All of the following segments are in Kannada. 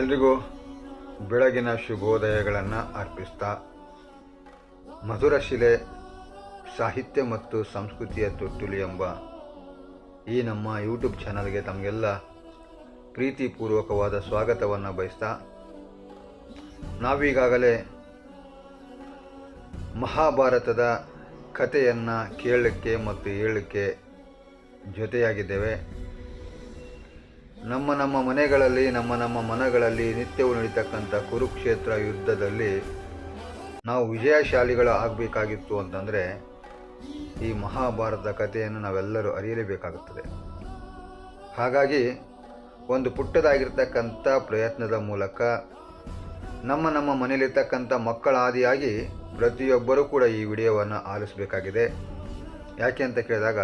ಎಲ್ರಿಗೂ ಬೆಳಗಿನ ಶುಭೋದಯಗಳನ್ನು ಅರ್ಪಿಸ್ತಾ ಮಧುರ ಶಿಲೆ, ಸಾಹಿತ್ಯ ಮತ್ತು ಸಂಸ್ಕೃತಿಯ ತೊಟ್ಟುಲಿ ಎಂಬ ಈ ನಮ್ಮ ಯೂಟ್ಯೂಬ್ ಚಾನಲ್ಗೆ ತಮಗೆಲ್ಲ ಪ್ರೀತಿಪೂರ್ವಕವಾದ ಸ್ವಾಗತವನ್ನು ಬಯಸ್ತಾ ನಾವೀಗಾಗಲೇ ಮಹಾಭಾರತದ ಕಥೆಯನ್ನು ಕೇಳಲಿಕ್ಕೆ ಮತ್ತು ಹೇಳಲಿಕ್ಕೆ ಜೊತೆಯಾಗಿದ್ದೇವೆ. ನಮ್ಮ ನಮ್ಮ ಮನೆಗಳಲ್ಲಿ, ನಮ್ಮ ನಮ್ಮ ಮನಗಳಲ್ಲಿ ನಿತ್ಯವೂ ನಡೀತಕ್ಕಂಥ ಕುರುಕ್ಷೇತ್ರ ಯುದ್ಧದಲ್ಲಿ ನಾವು ವಿಜಯಶಾಲಿಗಳು ಆಗಬೇಕಾಗಿತ್ತು ಅಂತಂದರೆ ಈ ಮಹಾಭಾರತ ಕಥೆಯನ್ನು ನಾವೆಲ್ಲರೂ ಅರಿಯಲೇಬೇಕಾಗುತ್ತದೆ. ಹಾಗಾಗಿ ಒಂದು ಪುಟ್ಟದಾಗಿರ್ತಕ್ಕಂಥ ಪ್ರಯತ್ನದ ಮೂಲಕ ನಮ್ಮ ನಮ್ಮ ಮನೆಯಲ್ಲಿರ್ತಕ್ಕಂಥ ಮಕ್ಕಳ ಆದಿಯಾಗಿ ಪ್ರತಿಯೊಬ್ಬರೂ ಕೂಡ ಈ ವಿಡಿಯೋವನ್ನು ಆಲಿಸಬೇಕಾಗಿದೆ. ಯಾಕೆ ಅಂತ ಕೇಳಿದಾಗ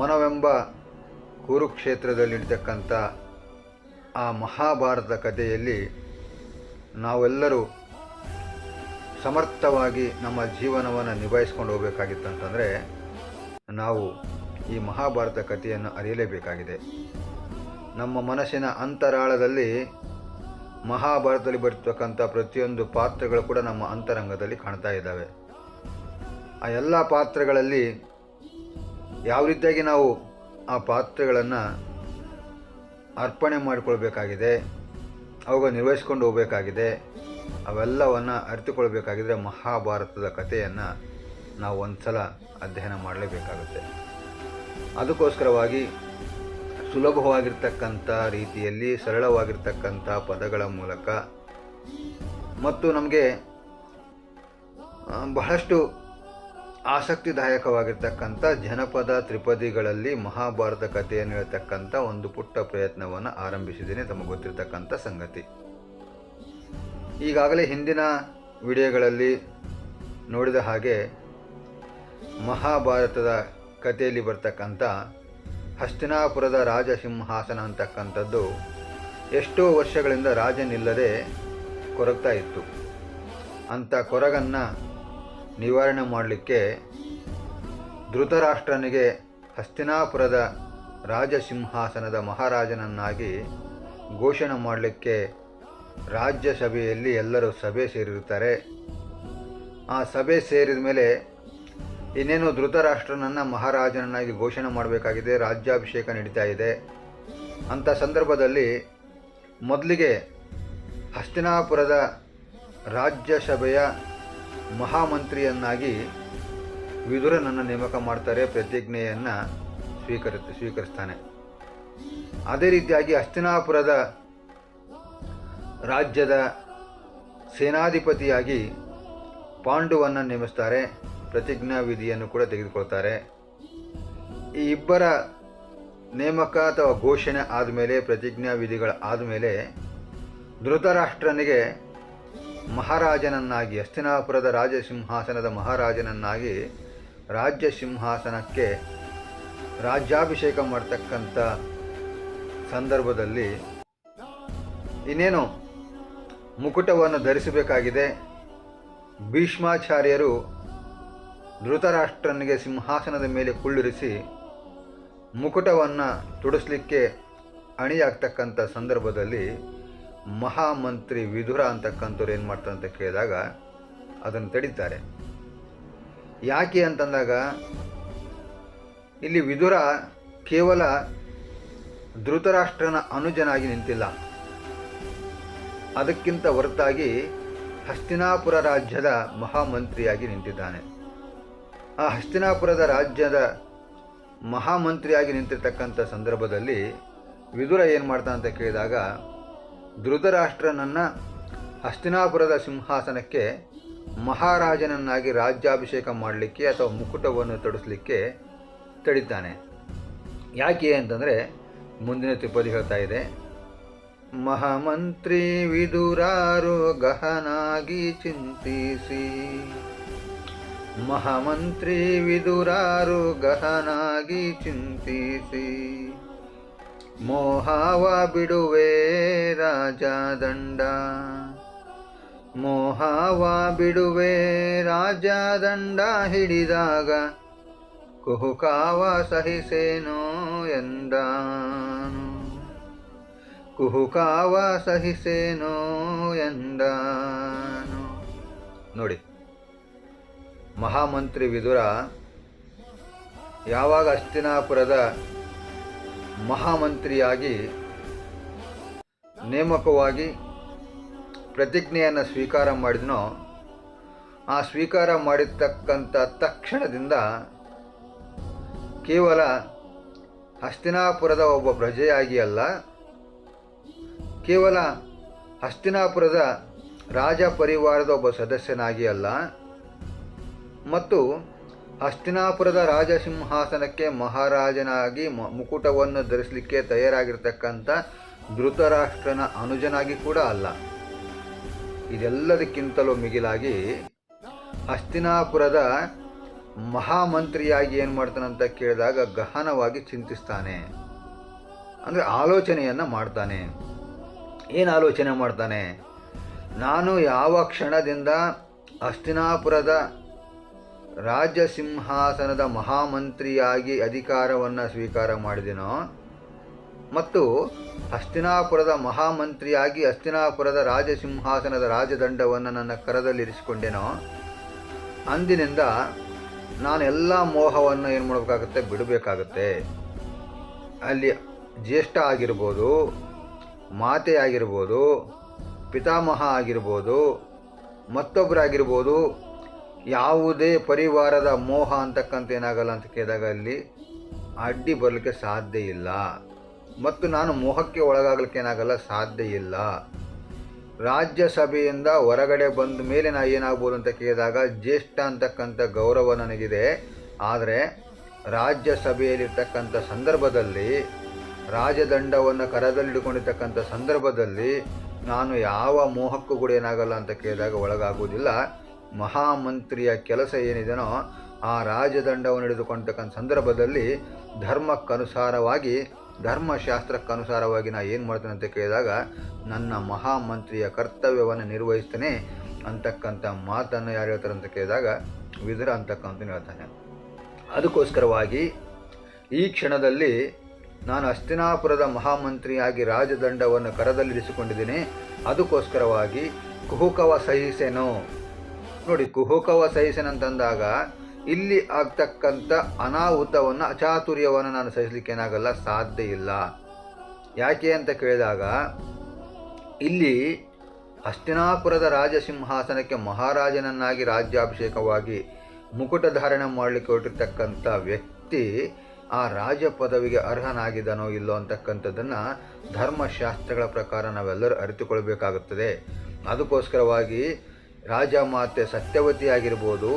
ಮನವೆಂಬ ಕುರುಕ್ಷೇತ್ರದಲ್ಲಿ ನಡೀತಕ್ಕಂಥ ಆ ಮಹಾಭಾರತ ಕಥೆಯಲ್ಲಿ ನಾವೆಲ್ಲರೂ ಸಮರ್ಥವಾಗಿ ನಮ್ಮ ಜೀವನವನ್ನು ನಿಭಾಯಿಸ್ಕೊಂಡು ಹೋಗಬೇಕಾಗಿತ್ತು ಅಂತಂದರೆ ನಾವು ಈ ಮಹಾಭಾರತ ಕಥೆಯನ್ನು ಅರಿಯಲೇಬೇಕಾಗಿದೆ. ನಮ್ಮ ಮನಸ್ಸಿನ ಅಂತರಾಳದಲ್ಲಿ ಮಹಾಭಾರತದಲ್ಲಿ ಬರ್ತಕ್ಕಂಥ ಪ್ರತಿಯೊಂದು ಪಾತ್ರಗಳು ಕೂಡ ನಮ್ಮ ಅಂತರಂಗದಲ್ಲಿ ಕಾಣ್ತಾ ಇದ್ದಾವೆ. ಆ ಎಲ್ಲ ಪಾತ್ರಗಳಲ್ಲಿ ಯಾವ ರೀತಿಯಾಗಿ ನಾವು ಆ ಪಾತ್ರಗಳನ್ನು ಅರ್ಪಣೆ ಮಾಡಿಕೊಳ್ಬೇಕಾಗಿದೆ, ಅವುಗಳು ನಿರ್ವಹಿಸ್ಕೊಂಡು ಹೋಗಬೇಕಾಗಿದೆ, ಅವೆಲ್ಲವನ್ನು ಅರಿತುಕೊಳ್ಬೇಕಾಗಿದ್ರೆ ಮಹಾಭಾರತದ ಕಥೆಯನ್ನು ನಾವು ಒಂದು ಸಲ ಅಧ್ಯಯನ ಮಾಡಲೇಬೇಕಾಗುತ್ತೆ. ಅದಕ್ಕೋಸ್ಕರವಾಗಿ ಸುಲಭವಾಗಿರ್ತಕ್ಕಂಥ ರೀತಿಯಲ್ಲಿ ಸರಳವಾಗಿರ್ತಕ್ಕಂಥ ಪದಗಳ ಮೂಲಕ ಮತ್ತು ನಮಗೆ ಬಹಳಷ್ಟು ಆಸಕ್ತಿದಾಯಕವಾಗಿರ್ತಕ್ಕಂಥ ಜನಪದ ತ್ರಿಪದಿಗಳಲ್ಲಿ ಮಹಾಭಾರತ ಕಥೆಯನ್ನು ಹೇಳ್ತಕ್ಕಂಥ ಒಂದು ಪುಟ್ಟ ಪ್ರಯತ್ನವನ್ನು ಆರಂಭಿಸಿದ್ದೇನೆ. ತಮಗೆ ಗೊತ್ತಿರತಕ್ಕಂಥ ಸಂಗತಿ. ಈಗಾಗಲೇ ಹಿಂದಿನ ವಿಡಿಯೋಗಳಲ್ಲಿ ನೋಡಿದ ಹಾಗೆ ಮಹಾಭಾರತದ ಕಥೆಯಲ್ಲಿ ಬರ್ತಕ್ಕಂಥ ಹಸ್ತಿನಾಪುರದ ರಾಜಸಿಂಹಾಸನ ಅಂತಕ್ಕಂಥದ್ದು ಎಷ್ಟೋ ವರ್ಷಗಳಿಂದ ರಾಜನಿಲ್ಲದೆ ಕೊರಗ್ತಾ ಇತ್ತು. ಅಂಥ ಕೊರಗನ್ನು ನಿವಾರಣೆ ಮಾಡಲಿಕ್ಕೆ ಧೃತರಾಷ್ಟ್ರನಿಗೆ ಹಸ್ತಿನಾಪುರದ ರಾಜಸಿಂಹಾಸನದ ಮಹಾರಾಜನನ್ನಾಗಿ ಘೋಷಣೆ ಮಾಡಲಿಕ್ಕೆ ರಾಜ್ಯಸಭೆಯಲ್ಲಿ ಎಲ್ಲರೂ ಸಭೆ ಸೇರಿರುತ್ತಾರೆ. ಆ ಸಭೆ ಸೇರಿದ ಮೇಲೆ ಇನ್ನೇನು ಧೃತರಾಷ್ಟ್ರನನ್ನು ಮಹಾರಾಜನನ್ನಾಗಿ ಘೋಷಣೆ ಮಾಡಬೇಕಾಗಿದೆ, ರಾಜ್ಯಾಭಿಷೇಕ ನಡೀತಾ ಇದೆ. ಅಂಥ ಸಂದರ್ಭದಲ್ಲಿ ಮೊದಲಿಗೆ ಹಸ್ತಿನಾಪುರದ ರಾಜ್ಯಸಭೆಯ ಮಹಾಮಂತ್ರಿಯನ್ನಾಗಿ ವಿದುರನನ್ನು ನೇಮಕ ಮಾಡ್ತಾರೆ, ಪ್ರತಿಜ್ಞೆಯನ್ನು ಸ್ವೀಕರಿ, ಸ್ವೀಕರಿಸ್ತಾನೆ. ಅದೇ ರೀತಿಯಾಗಿ ಹಸ್ತಿನಾಪುರದ ರಾಜ್ಯದ ಸೇನಾಧಿಪತಿಯಾಗಿ ಪಾಂಡುವನ್ನು ನೇಮಿಸ್ತಾರೆ, ಪ್ರತಿಜ್ಞಾ ವಿಧಿಯನ್ನು ಕೂಡ ತೆಗೆದುಕೊಳ್ತಾರೆ. ಈ ಇಬ್ಬರ ನೇಮಕ ಅಥವಾ ಘೋಷಣೆ ಆದಮೇಲೆ, ಪ್ರತಿಜ್ಞಾ ವಿಧಿಗಳ ಆದಮೇಲೆ ಧೃತರಾಷ್ಟ್ರನಿಗೆ ಮಹಾರಾಜನನ್ನಾಗಿ ಹಸ್ತಿನಾಪುರದ ರಾಜ ಸಿಂಹಾಸನದ ಮಹಾರಾಜನನ್ನಾಗಿ ರಾಜ್ಯ ಸಿಂಹಾಸನಕ್ಕೆ ರಾಜ್ಯಾಭಿಷೇಕ ಮಾಡ್ತಕ್ಕಂಥ ಸಂದರ್ಭದಲ್ಲಿ ಇನ್ನೇನು ಮುಕುಟವನ್ನು ಧರಿಸಬೇಕಾಗಿದೆ. ಭೀಷ್ಮಾಚಾರ್ಯರು ಧೃತರಾಷ್ಟ್ರನಿಗೆ ಸಿಂಹಾಸನದ ಮೇಲೆ ಕುಳ್ಳಿರಿಸಿ ಮುಕುಟವನ್ನು ತುಡಿಸಲಿಕ್ಕೆ ಅಣಿಯಾಗ್ತಕ್ಕಂಥ ಸಂದರ್ಭದಲ್ಲಿ ಮಹಾಮಂತ್ರಿ ವಿಧುರ ಅಂತಕ್ಕಂಥವ್ರು ಏನು ಮಾಡ್ತಾರೆ ಅಂತ ಕೇಳಿದಾಗ ಅದನ್ನು ತಡೀತಾರೆ. ಯಾಕೆ ಅಂತಂದಾಗ ಇಲ್ಲಿ ವಿದುರ ಕೇವಲ ಧೃತರಾಷ್ಟ್ರನ ಅನುಜನಾಗಿ ನಿಂತಿಲ್ಲ. ಅದಕ್ಕಿಂತ ಹೊರತಾಗಿ ಹಸ್ತಿನಾಪುರ ರಾಜ್ಯದ ಮಹಾಮಂತ್ರಿಯಾಗಿ ನಿಂತಿದ್ದಾನೆ. ಆ ಹಸ್ತಿನಾಪುರದ ರಾಜ್ಯದ ಮಹಾಮಂತ್ರಿಯಾಗಿ ನಿಂತಿರ್ತಕ್ಕಂಥ ಸಂದರ್ಭದಲ್ಲಿ ವಿದುರ ಏನು ಮಾಡ್ತಾನೆ ಅಂತ ಕೇಳಿದಾಗ ಧೃತರಾಷ್ಟ್ರನನ್ನು ಹಸ್ತಿನಾಪುರದ ಸಿಂಹಾಸನಕ್ಕೆ ಮಹಾರಾಜನನ್ನಾಗಿ ರಾಜ್ಯಾಭಿಷೇಕ ಮಾಡಲಿಕ್ಕೆ ಅಥವಾ ಮುಕುಟವನ್ನು ತೊಡಿಸ್ಲಿಕ್ಕೆ ತಡಿತಾನೆ. ಯಾಕೆ ಅಂತಂದರೆ ಮುಂದಿನ ತಿಪ್ಪದಿ ಹೇಳ್ತಾ ಇದೆ, ಮಹಾಮಂತ್ರಿ ವಿದುರಾರು ಗಹನಾಗಿ ಚಿಂತಿಸಿ. ಮಹಾಮಂತ್ರಿ ವಿದುರಾರು ಗಹನಾಗಿ ಚಿಂತಿಸಿ. ಮೋಹಾವ ಬಿಡುವೆ ರಾಜ ದಂಡ. ಮೋಹಾವ ಬಿಡುವೆ ರಾಜ ದಂಡ ಹಿಡಿದಾಗ ಕುಹುಕಾವ ಸಹಿಸೇನೋ ಎಂದ ಕುಹುಕಾವ ಸಹಿಸೇನೋ ಎಂದಾನು. ನೋಡಿ, ಮಹಾಮಂತ್ರಿ ವಿದುರ, ಯಾವಾಗ ಹಸ್ತಿನಾಪುರದ ಮಹಾಮಂತ್ರಿಯಾಗಿ ನೇಮಕವಾಗಿ ಪ್ರತಿಜ್ಞೆಯನ್ನು ಸ್ವೀಕಾರ ಮಾಡಿದನೋ, ಆ ಸ್ವೀಕಾರ ಮಾಡಿರ್ತಕ್ಕಂಥ ತಕ್ಷಣದಿಂದ ಕೇವಲ ಹಸ್ತಿನಾಪುರದ ಒಬ್ಬ ಪ್ರಜೆಯಾಗಿ ಅಲ್ಲ, ಕೇವಲ ಹಸ್ತಿನಾಪುರದ ರಾಜ ಪರಿವಾರದ ಒಬ್ಬ ಸದಸ್ಯನಾಗಿ ಅಲ್ಲ, ಮತ್ತು ಹಸ್ತಿನಾಪುರದ ರಾಜಸಿಂಹಾಸನಕ್ಕೆ ಮಹಾರಾಜನಾಗಿ ಮುಕುಟವನ್ನು ಧರಿಸಲಿಕ್ಕೆ ತಯಾರಾಗಿರ್ತಕ್ಕಂಥ ಧೃತರಾಷ್ಟ್ರನ ಅನುಜನಾಗಿ ಕೂಡ ಅಲ್ಲ. ಇದೆಲ್ಲದಕ್ಕಿಂತಲೂ ಮಿಗಿಲಾಗಿ ಹಸ್ತಿನಾಪುರದ ಮಹಾಮಂತ್ರಿಯಾಗಿ ಏನು ಮಾಡ್ತಾನಂತ ಕೇಳಿದಾಗ ಗಹನವಾಗಿ ಚಿಂತಿಸ್ತಾನೆ. ಅಂದರೆ ಆಲೋಚನೆಯನ್ನು ಮಾಡ್ತಾನೆ. ಏನು ಆಲೋಚನೆ ಮಾಡ್ತಾನೆ? ನಾನು ಯಾವ ಕ್ಷಣದಿಂದ ಹಸ್ತಿನಾಪುರದ ರಾಜ್ಯ ಸಿಂಹಾಸನದ ಮಹಾಮಂತ್ರಿಯಾಗಿ ಅಧಿಕಾರವನ್ನು ಸ್ವೀಕಾರ ಮಾಡಿದನೋ, ಮತ್ತು ಹಸ್ತಿನಾಪುರದ ಮಹಾಮಂತ್ರಿಯಾಗಿ ಹಸ್ತಿನಾಪುರದ ರಾಜಸಿಂಹಾಸನದ ರಾಜದಂಡವನ್ನು ನನ್ನ ಕರದಲ್ಲಿರಿಸಿಕೊಂಡೆನೋ, ಅಂದಿನಿಂದ ನಾನು ಎಲ್ಲ ಮೋಹವನ್ನು ಏನು ಮಾಡಬೇಕಾಗುತ್ತೆ, ಬಿಡಬೇಕಾಗುತ್ತೆ. ಅಲ್ಲಿ ಜ್ಯೇಷ್ಠ ಆಗಿರ್ಬೋದು, ಮಾತೆ ಆಗಿರ್ಬೋದು, ಪಿತಾಮಹ ಆಗಿರ್ಬೋದು ಮತ್ತೊಬ್ಬರಾಗಿರ್ಬೋದು ಯಾವುದೇ ಪರಿವಾರದ ಮೋಹ ಅಂತಕ್ಕಂಥ ಏನಾಗಲ್ಲ ಅಂತ ಕೇಳಿದಾಗ ಅಲ್ಲಿ ಅಡ್ಡಿ ಬರಲಿಕ್ಕೆ ಸಾಧ್ಯ ಇಲ್ಲ. ಮತ್ತು ನಾನು ಮೋಹಕ್ಕೆ ಒಳಗಾಗಲಿಕ್ಕೆ ಏನಾಗಲ್ಲ, ಸಾಧ್ಯ ಇಲ್ಲ. ರಾಜ್ಯಸಭೆಯಿಂದ ಹೊರಗಡೆ ಬಂದ ಮೇಲೆ ನಾ ಏನಾಗ್ಬೋದು ಅಂತ ಕೇಳಿದಾಗ ಜ್ಯೇಷ್ಠ ಅಂತಕ್ಕಂಥ ಗೌರವ ನನಗಿದೆ. ಆದರೆ ರಾಜ್ಯಸಭೆಯಲ್ಲಿರ್ತಕ್ಕಂಥ ಸಂದರ್ಭದಲ್ಲಿ, ರಾಜದಂಡವನ್ನು ಕರದಲ್ಲಿಡ್ಕೊಂಡಿರ್ತಕ್ಕಂಥ ಸಂದರ್ಭದಲ್ಲಿ ನಾನು ಯಾವ ಮೋಹಕ್ಕೂ ಕೂಡ ಏನಾಗಲ್ಲ ಅಂತ ಕೇಳಿದಾಗ ಒಳಗಾಗುವುದಿಲ್ಲ. ಮಹಾಮಂತ್ರಿಯ ಕೆಲಸ ಏನಿದೆನೋ ಆ ರಾಜದಂಡವನ್ನು ಹಿಡಿದುಕೊಂಡಕ್ಕಂಥ ಸಂದರ್ಭದಲ್ಲಿ ಧರ್ಮಕ್ಕನುಸಾರವಾಗಿ, ಧರ್ಮಶಾಸ್ತ್ರಕ್ಕನುಸಾರವಾಗಿ ನಾನು ಏನು ಮಾಡ್ತೇನೆ ಅಂತ ಕೇಳಿದಾಗ, ನನ್ನ ಮಹಾಮಂತ್ರಿಯ ಕರ್ತವ್ಯವನ್ನು ನಿರ್ವಹಿಸ್ತೇನೆ ಅಂತಕ್ಕಂಥ ಮಾತನ್ನು ಯಾರು ಹೇಳ್ತಾರೆ ಅಂತ ಕೇಳಿದಾಗ, ವಿದುರ ಅಂತಕ್ಕಂಥ ಹೇಳ್ತಾನೆ. ಅದಕ್ಕೋಸ್ಕರವಾಗಿ ಈ ಕ್ಷಣದಲ್ಲಿ ನಾನು ಅಸ್ತಿನಾಪುರದ ಮಹಾಮಂತ್ರಿಯಾಗಿ ರಾಜದಂಡವನ್ನು ಕರದಲ್ಲಿರಿಸಿಕೊಂಡಿದ್ದೀನಿ. ಅದಕ್ಕೋಸ್ಕರವಾಗಿ ಕುಹುಕವ ಸಹಿಸೆನು. ನೋಡಿ, ಕುಹುಕವ ಸಹಿಸೆನಂತಂದಾಗ ಇಲ್ಲಿ ಆಗ್ತಕ್ಕಂಥ ಅನಾಹುತವನ್ನು ಅಚಾತುರ್ಯವನ್ನು ನಾನು ಸಹಿಸಲಿಕ್ಕೆ ಏನಾಗಲ್ಲ, ಸಾಧ್ಯ ಇಲ್ಲ. ಯಾಕೆ ಅಂತ ಕೇಳಿದಾಗ, ಇಲ್ಲಿ ಹಸ್ತಿನಾಪುರದ ರಾಜಸಿಂಹಾಸನಕ್ಕೆ ಮಹಾರಾಜನನ್ನಾಗಿ ರಾಜ್ಯಾಭಿಷೇಕವಾಗಿ ಮುಕುಟ ಧಾರಣೆ ಮಾಡಲಿಕ್ಕೆ ಹೊರಟಿರ್ತಕ್ಕಂಥ ವ್ಯಕ್ತಿ ಆ ರಾಜ ಪದವಿಗೆ ಅರ್ಹನಾಗಿದ್ದಾನೋ ಇಲ್ಲೋ ಅಂತಕ್ಕಂಥದ್ದನ್ನು ಧರ್ಮಶಾಸ್ತ್ರಗಳ ಪ್ರಕಾರ ನಾವೆಲ್ಲರೂ ಅರಿತುಕೊಳ್ಬೇಕಾಗುತ್ತದೆ. ಅದಕ್ಕೋಸ್ಕರವಾಗಿ ರಾಜಮಾತೆ ಸತ್ಯವತಿ ಆಗಿರ್ಬೋದು,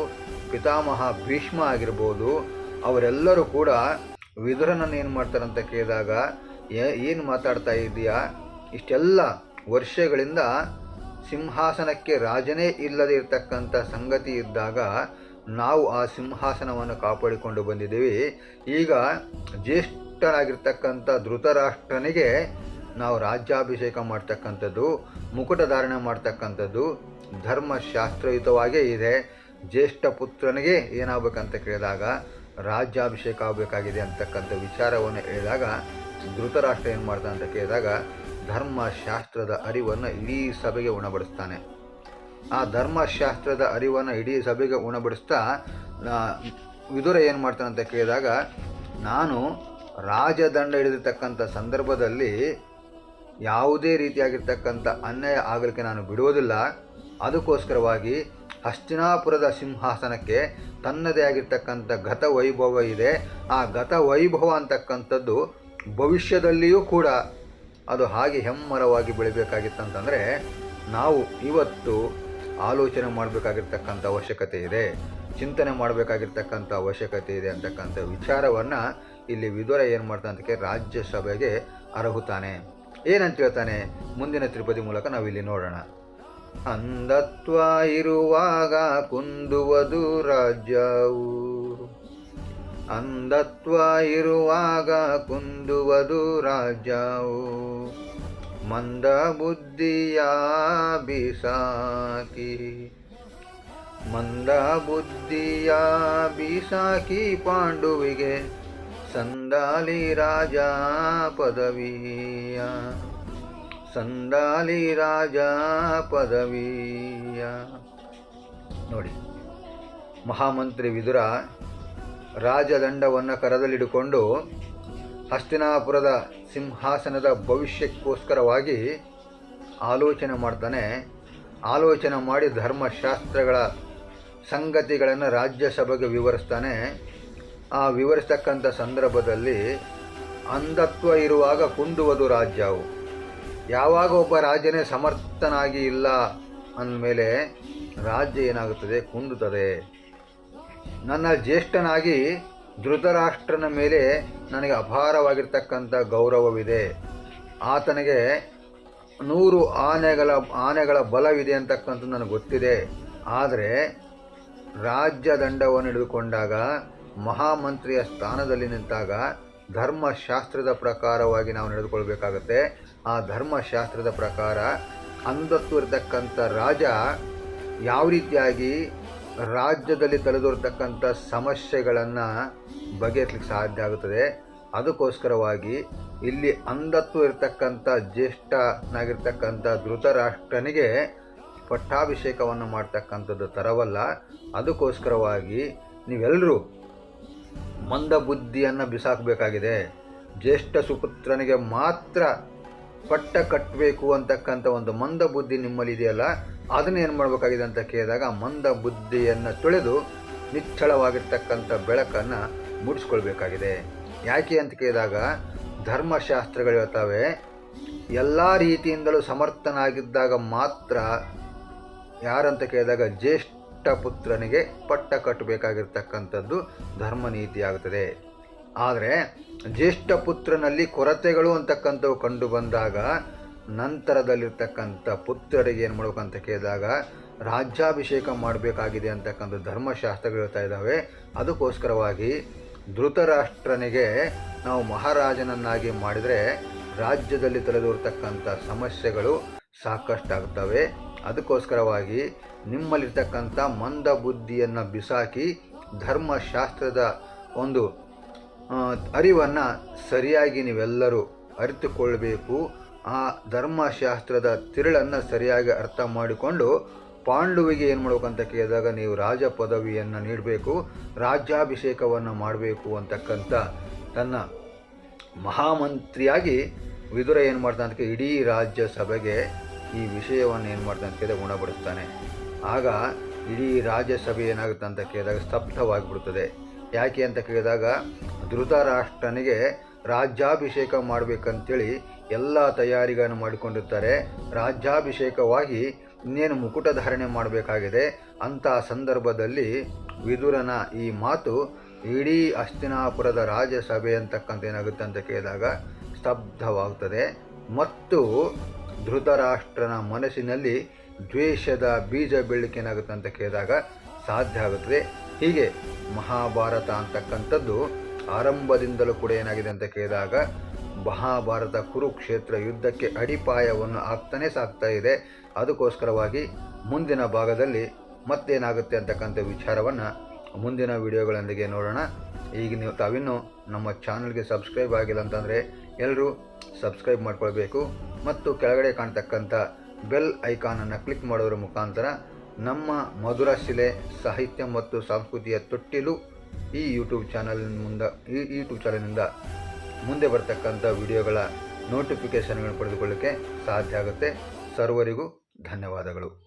ಪಿತಾಮಹ ಭೀಷ್ಮ ಆಗಿರ್ಬೋದು, ಅವರೆಲ್ಲರೂ ಕೂಡ ವಿದುರನನ್ನು ಏನು ಮಾಡ್ತಾರಂತ ಕೇಳಿದಾಗ ಏನು ಮಾತಾಡ್ತಾ ಇದೆಯಾ ಇಷ್ಟೆಲ್ಲ ವರ್ಷಗಳಿಂದ ಸಿಂಹಾಸನಕ್ಕೆ ರಾಜನೇ ಇಲ್ಲದೆ ಇರತಕ್ಕಂಥ ಸಂಗತಿ ಇದ್ದಾಗ ನಾವು ಆ ಸಿಂಹಾಸನವನ್ನು ಕಾಪಾಡಿಕೊಂಡು ಬಂದಿದ್ದೀವಿ. ಈಗ ಜ್ಯೇಷ್ಠನಾಗಿರ್ತಕ್ಕಂಥ ಧೃತರಾಷ್ಟ್ರನಿಗೆ ನಾವು ರಾಜ್ಯಾಭಿಷೇಕ ಮಾಡ್ತಕ್ಕಂಥದ್ದು ಮುಕುಟ ಧಾರಣೆ ಮಾಡ್ತಕ್ಕಂಥದ್ದು ಧರ್ಮಶಾಸ್ತ್ರಯುತವಾಗೇ ಇದೆ. ಜ್ಯೇಷ್ಠ ಪುತ್ರನಿಗೆ ಏನಾಗಬೇಕಂತ ಕೇಳಿದಾಗ, ರಾಜ್ಯಾಭಿಷೇಕ ಆಗಬೇಕಾಗಿದೆ ಅಂತಕ್ಕಂಥ ವಿಚಾರವನ್ನು ಹೇಳಿದಾಗ, ಧೃತರಾಷ್ಟ್ರ ಏನು ಮಾಡ್ತಾನೆ ಅಂತ ಕೇಳಿದಾಗ, ಧರ್ಮಶಾಸ್ತ್ರದ ಅರಿವನ್ನು ಇಡೀ ಸಭೆಗೆ ಉಣಬಡಿಸ್ತಾನೆ. ಆ ಧರ್ಮಶಾಸ್ತ್ರದ ಅರಿವನ್ನು ಇಡೀ ಸಭೆಗೆ ಉಣಬಡಿಸ್ತಾ ವಿದುರ ಏನು ಮಾಡ್ತಾನೆ ಅಂತ ಕೇಳಿದಾಗ, ನಾನು ರಾಜದಂಡ ಹಿಡಿದಿರ್ತಕ್ಕಂಥ ಸಂದರ್ಭದಲ್ಲಿ ಯಾವುದೇ ರೀತಿಯಾಗಿರ್ತಕ್ಕಂಥ ಅನ್ಯಾಯ ಆಗಲಿಕ್ಕೆ ನಾನು ಬಿಡುವುದಿಲ್ಲ. ಅದಕ್ಕೋಸ್ಕರವಾಗಿ ಹಸ್ತಿನಾಪುರದ ಸಿಂಹಾಸನಕ್ಕೆ ತನ್ನದೇ ಆಗಿರ್ತಕ್ಕಂಥ ಗತ ವೈಭವ ಇದೆ. ಆ ಗತ ವೈಭವ ಅಂತಕ್ಕಂಥದ್ದು ಭವಿಷ್ಯದಲ್ಲಿಯೂ ಕೂಡ ಅದು ಹಾಗೆ ಹೆಮ್ಮರವಾಗಿ ಬೆಳಿಬೇಕಾಗಿತ್ತಂತಂದರೆ ನಾವು ಇವತ್ತು ಆಲೋಚನೆ ಮಾಡಬೇಕಾಗಿರ್ತಕ್ಕಂಥ ಅವಶ್ಯಕತೆ ಇದೆ. ಚಿಂತನೆ ಮಾಡಬೇಕಾಗಿರ್ತಕ್ಕಂಥ ಅವಶ್ಯಕತೆ ಇದೆ ಅಂತಕ್ಕಂಥ ವಿಚಾರವನ್ನು ಇಲ್ಲಿ ವಿದುರ ಏನು ಮಾಡ್ತಾನೆ ಅಂತಕ್ಕೆ ರಾಜ್ಯಸಭೆಗೆ ಅರ್ಹುತಾನೆ ಏನಂತ ಹೇಳ್ತಾನೆ? ಮುಂದಿನ ತ್ರಿಪದಿ ಮೂಲಕ ನಾವಿಲ್ಲಿ ನೋಡೋಣ. ಅಂಧತ್ವ ಇರುವಾಗ ಕುಂದುವುದು ರಾಜ್ಯವು. ಅಂಧತ್ವ ಇರುವಾಗ ಕುಂದುವುದು ರಾಜ್ಯವು. ಮಂದ ಬುದ್ಧಿಯ ಬಿಸಾಕಿ. ಮಂದ ಬುದ್ಧಿಯ ಬಿಸಾಕಿ ಪಾಂಡುವಿಗೆ ಸಂದಾಲಿ ರಾಜ ಪದವಿಯ. ಸಂದಾಲಿ ರಾಜ ಪದವಿಯ. ನೋಡಿ, ಮಹಾಮಂತ್ರಿ ವಿದುರ ರಾಜದಂಡವನ್ನು ಕರದಲ್ಲಿಡಿಕೊಂಡು ಹಸ್ತಿನಾಪುರದ ಸಿಂಹಾಸನದ ಭವಿಷ್ಯಕ್ಕೋಸ್ಕರವಾಗಿ ಆಲೋಚನೆ ಮಾಡ್ತಾನೆ. ಆಲೋಚನೆ ಮಾಡಿ ಧರ್ಮಶಾಸ್ತ್ರಗಳ ಸಂಗತಿಗಳನ್ನು ರಾಜ್ಯಸಭೆಗೆ ವಿವರಿಸ್ತಾನೆ. ಆ ವಿವರಿಸ್ತಕ್ಕಂಥ ಸಂದರ್ಭದಲ್ಲಿ ಅಂಧತ್ವ ಇರುವಾಗ ಕುಂದುವುದು ರಾಜ್ಯವು ಯಾವಾಗ ಒಬ್ಬ ರಾಜನೇ ಸಮರ್ಥನಾಗಿ ಇಲ್ಲ ಅಂದಮೇಲೆ ರಾಜ್ಯ ಏನಾಗುತ್ತದೆ? ಕುಂದುತ್ತದೆ. ನನ್ನ ಜ್ಯೇಷ್ಠನಾಗಿ ಧೃತರಾಷ್ಟ್ರನ ಮೇಲೆ ನನಗೆ ಅಪಾರವಾಗಿರ್ತಕ್ಕಂಥ ಗೌರವವಿದೆ. ಆತನಿಗೆ ನೂರು ಆನೆಗಳ ಆನೆಗಳ ಬಲವಿದೆ ಅಂತಕ್ಕಂಥದ್ದು ನನಗೆ ಗೊತ್ತಿದೆ. ಆದರೆ ರಾಜ್ಯ ದಂಡವನ್ನು ಹಿಡಿದುಕೊಂಡಾಗ, ಮಹಾಮಂತ್ರಿಯ ಸ್ಥಾನದಲ್ಲಿ ನಿಂತಾಗ ಧರ್ಮಶಾಸ್ತ್ರದ ಪ್ರಕಾರವಾಗಿ ನಾವು ನಡೆದುಕೊಳ್ಬೇಕಾಗತ್ತೆ. ಆ ಧರ್ಮಶಾಸ್ತ್ರದ ಪ್ರಕಾರ ಅಂಧತ್ವ ಇರತಕ್ಕಂಥ ರಾಜ ಯಾವ ರೀತಿಯಾಗಿ ರಾಜ್ಯದಲ್ಲಿ ತಲೆದೋರ್ತಕ್ಕಂಥ ಸಮಸ್ಯೆಗಳನ್ನು ಬಗೆಹರಿಸಲಿಕ್ಕೆ ಸಾಧ್ಯ ಆಗುತ್ತದೆ. ಅದಕ್ಕೋಸ್ಕರವಾಗಿ ಇಲ್ಲಿ ಅಂಧತ್ವ ಇರತಕ್ಕಂಥ ಜ್ಯೇಷ್ಠನಾಗಿರ್ತಕ್ಕಂಥ ಧೃತರಾಷ್ಟ್ರನಿಗೆ ಪಟ್ಟಾಭಿಷೇಕವನ್ನು ಮಾಡ್ತಕ್ಕಂಥದ್ದು ತರವಲ್ಲ. ಅದಕ್ಕೋಸ್ಕರವಾಗಿ ನೀವೆಲ್ಲರೂ ಮಂದ ಬುದ್ಧಿಯನ್ನು ಬಿಸಾಕಬೇಕಾಗಿದೆ. ಜ್ಯೇಷ್ಠ ಸುಪುತ್ರನಿಗೆ ಮಾತ್ರ ಪಟ್ಟ ಕಟ್ಟಬೇಕು ಅಂತಕ್ಕಂಥ ಒಂದು ಮಂದ ಬುದ್ಧಿ ನಿಮ್ಮಲ್ಲಿ ಇದೆಯಲ್ಲ, ಅದನ್ನ ಏನು ಮಾಡಬೇಕಾಗಿದೆ ಅಂತ ಕೇಳಿದಾಗ ಮಂದ ಬುದ್ಧಿಯನ್ನು ತೊಳೆದು ನಿಚ್ಚಳವಾಗಿರ್ತಕ್ಕಂಥ ಬೆಳಕನ್ನು ಮೂಡಿಸ್ಕೊಳ್ಬೇಕಾಗಿದೆ. ಯಾಕೆ ಅಂತ ಕೇಳಿದಾಗ ಧರ್ಮಶಾಸ್ತ್ರಗಳು ಹೇಳ್ತವೆ, ಎಲ್ಲ ರೀತಿಯಿಂದಲೂ ಸಮರ್ಥನಾಗಿದ್ದಾಗ ಮಾತ್ರ ಯಾರಂತ ಕೇಳಿದಾಗ ಜ್ಯೇಷ್ಠ ಪುತ್ರನಿಗೆ ಪಟ್ಟ ಕಟ್ಟಬೇಕಾಗಿರ್ತಕ್ಕಂಥದ್ದು ಧರ್ಮ ನೀತಿಯಾಗುತ್ತದೆ ಆದರೆ ಜ್ಯೇಷ್ಠ ಪುತ್ರನಲ್ಲಿ ಕೊರತೆಗಳು ಅಂತಕ್ಕಂಥವು ಕಂಡು ಬಂದಾಗ, ನಂತರದಲ್ಲಿರ್ತಕ್ಕಂಥ ಪುತ್ರರಿಗೆ ಏನು ಮಾಡ್ಬೇಕಂತ ಕೇಳಿದಾಗ, ರಾಜ್ಯಾಭಿಷೇಕ ಮಾಡಬೇಕಾಗಿದೆ ಅಂತಕ್ಕಂಥ ಧರ್ಮಶಾಸ್ತ್ರಗಳು ಹೇಳ್ತಾ ಇದ್ದಾವೆ. ಅದಕ್ಕೋಸ್ಕರವಾಗಿ ಧೃತರಾಷ್ಟ್ರನಿಗೆ ನಾವು ಮಹಾರಾಜನನ್ನಾಗಿ ಮಾಡಿದರೆ ರಾಜ್ಯದಲ್ಲಿ ತಲೆದೋರ್ತಕ್ಕಂಥ ಸಮಸ್ಯೆಗಳು ಸಾಕಷ್ಟಾಗ್ತವೆ. ಅದಕ್ಕೋಸ್ಕರವಾಗಿ ನಿಮ್ಮಲ್ಲಿರ್ತಕ್ಕಂಥ ಮಂದ ಬುದ್ಧಿಯನ್ನು ಬಿಸಾಕಿ ಧರ್ಮಶಾಸ್ತ್ರದ ಒಂದು ಅರಿವನ್ನು ಸರಿಯಾಗಿ ನೀವೆಲ್ಲರೂ ಅರಿತುಕೊಳ್ಬೇಕು. ಆ ಧರ್ಮಶಾಸ್ತ್ರದ ತಿರುಳನ್ನು ಸರಿಯಾಗಿ ಅರ್ಥ ಮಾಡಿಕೊಂಡು ಪಾಂಡುವಿಗೆ ಏನು ಮಾಡ್ಬೇಕಂತ ಕೇಳಿದಾಗ ನೀವು ರಾಜ ಪದವಿಯನ್ನು ನೀಡಬೇಕು, ರಾಜ್ಯಾಭಿಷೇಕವನ್ನು ಮಾಡಬೇಕು ಅಂತಕ್ಕಂಥ ತನ್ನ ಮಹಾಮಂತ್ರಿಯಾಗಿ ವಿದುರ ಏನು ಮಾಡ್ತಾನೆ ಅಂತ ಇಡೀ ರಾಜ್ಯಸಭೆಗೆ ಈ ವಿಷಯವನ್ನು ಏನು ಮಾಡ್ತಾನೆ ಅಂತ ಕೇಳಿದಾಗ ಆಗ ಇಡೀ ರಾಜ್ಯಸಭೆ ಏನಾಗುತ್ತೆ ಅಂತ ಕೇಳಿದಾಗ ಸ್ತಬ್ಧವಾಗಿಬಿಡ್ತದೆ ಯಾಕೆ ಅಂತ ಕೇಳಿದಾಗ ಧೃತರಾಷ್ಟ್ರನಿಗೆ ರಾಜ್ಯಾಭಿಷೇಕ ಮಾಡಬೇಕಂತೇಳಿ ಎಲ್ಲ ತಯಾರಿಗಳನ್ನು ಮಾಡಿಕೊಂಡಿರ್ತಾರೆ. ರಾಜ್ಯಾಭಿಷೇಕವಾಗಿ ಇನ್ನೇನು ಮುಕುಟ ಧಾರಣೆ ಮಾಡಬೇಕಾಗಿದೆ? ಅಂಥ ಸಂದರ್ಭದಲ್ಲಿ ವಿದುರನ ಈ ಮಾತು ಇಡೀ ಅಸ್ತಿನಾಪುರದ ರಾಜ್ಯಸಭೆ ಅಂತಕ್ಕಂಥ ಏನಾಗುತ್ತೆ ಅಂತ ಕೇಳಿದಾಗ ಸ್ತಬ್ಧವಾಗುತ್ತದೆ. ಮತ್ತು ಧೃತರಾಷ್ಟ್ರನ ಮನಸ್ಸಿನಲ್ಲಿ ದ್ವೇಷದ ಬೀಜ ಬೆಳಕಿನಾಗುತ್ತೆ ಅಂತ ಕೇಳಿದಾಗ ಸಾಧ್ಯ ಆಗುತ್ತದೆ. ಹೀಗೆ ಮಹಾಭಾರತ ಅಂತಕ್ಕಂಥದ್ದು ಆರಂಭದಿಂದಲೂ ಕೂಡ ಏನಾಗಿದೆ ಅಂತ ಕೇಳಿದಾಗ ಮಹಾಭಾರತ ಕುರುಕ್ಷೇತ್ರ ಯುದ್ಧಕ್ಕೆ ಅಡಿಪಾಯವನ್ನು ಆಗ್ತಾನೆ ಸಾಕ್ತಾ ಇದೆ. ಅದಕ್ಕೋಸ್ಕರವಾಗಿ ಮುಂದಿನ ಭಾಗದಲ್ಲಿ ಮತ್ತೇನಾಗುತ್ತೆ ಅಂತಕ್ಕಂಥ ವಿಚಾರವನ್ನು ಮುಂದಿನ ವಿಡಿಯೋಗಳೊಂದಿಗೆ ನೋಡೋಣ. ಈಗ ನೀವು ತಾವಿನ್ನೂ ನಮ್ಮ ಚಾನಲ್ಗೆ ಸಬ್ಸ್ಕ್ರೈಬ್ ಆಗಿಲ್ಲ ಅಂತಂದರೆ ಎಲ್ಲರೂ ಸಬ್ಸ್ಕ್ರೈಬ್ ಮಾಡ್ಕೊಳ್ಬೇಕು. ಮತ್ತು ಕೆಳಗಡೆ ಕಾಣ್ತಕ್ಕಂಥ ಬೆಲ್ ಐಕಾನನ್ನು ಕ್ಲಿಕ್ ಮಾಡೋದ್ರ ಮುಖಾಂತರ ನಮ್ಮ ಮಧುರ ಶಿಲೆ, ಸಾಹಿತ್ಯ ಮತ್ತು ಸಂಸ್ಕೃತಿಯ ತೊಟ್ಟಿಲು ಈ ಯೂಟ್ಯೂಬ್ ಚಾನಲ್ ಮುಂದ, ಈ ಯೂಟ್ಯೂಬ್ ಚಾನಲ್ನಿಂದ ಮುಂದೆ ಬರ್ತಕ್ಕಂಥ ವಿಡಿಯೋಗಳ ನೋಟಿಫಿಕೇಷನ್ಗಳನ್ನು ಪಡೆದುಕೊಳ್ಳೋಕ್ಕೆ ಸಾಧ್ಯ ಆಗುತ್ತೆ. ಸರ್ವರಿಗೂ ಧನ್ಯವಾದಗಳು.